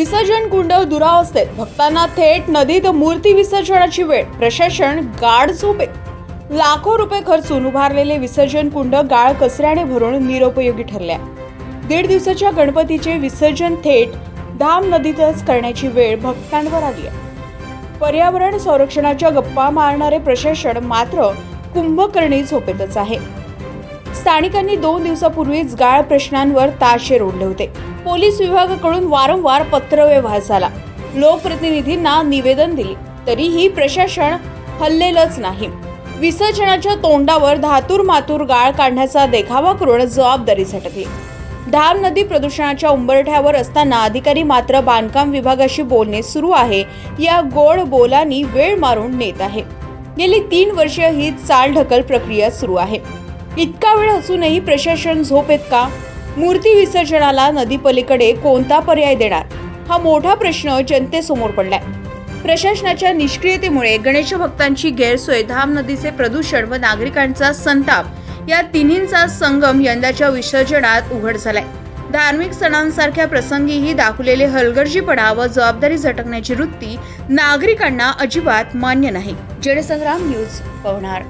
विसर्जन कुंड दुरावस्थेत. भक्तांना थेट नदीत मूर्ती विसर्जनाची वेळ. प्रशासन गाढ झोपे. लाखो रुपये खर्चून उभारलेले विसर्जन कुंड गाळ कचऱ्याने भरून निरुपयोगी ठरल्या. दीड दिवसाच्या गणपतीचे विसर्जन थेट धाम नदीतच करण्याची वेळ भक्तांवर आली आहे. पर्यावरण संरक्षणाच्या गप्पा मारणारे प्रशासन मात्र कुंभकर्णी झोपेतच आहे. स्थानिकांनी दोन दिवसापूर्वीच गाळ प्रश्नांवर ताशे ओढले होते. पोलीस विभागाकडून वारंवार पत्रव्यवहार झाला. लोकप्रतिनिधींना निवेदन दिले. तरीही प्रशासन हल्लेलंच नाही. विसर्जनाच्या तोंडावर धातूर मातूर गाळ काढण्याचा देखावा करून जबाबदारी झटकली. धाम नदी प्रदूषणाच्या उंबरठ्यावर असताना अधिकारी मात्र बांधकाम विभागाशी बोलणे सुरू आहे या गोड बोलांनी वेळ मारून नेत आहे. गेली तीन वर्ष ही चालढकल प्रक्रिया सुरू आहे. इतका वेळ असूनही प्रशासन झोपेत का? मूर्ती विसर्जनाला नदीपलीकडे कोणता पर्याय देणार? हा मोठा प्रश्न जनतेसमोर पडलाय. प्रशासनाच्या निष्क्रियतेमुळे गणेश भक्तांची गैरसोय धाम नदीचे प्रदूषण व नागरिकांचा संताप या तिन्हींचा संगम यंदाच्या विसर्जनात उघड झालाय. धार्मिक सणांसारख्या प्रसंगीही दाखवलेले हलगर्जीपणा व जबाबदारी झटकण्याची वृत्ती नागरिकांना अजिबात मान्य नाही. जनसंग्राम न्यूज पवणार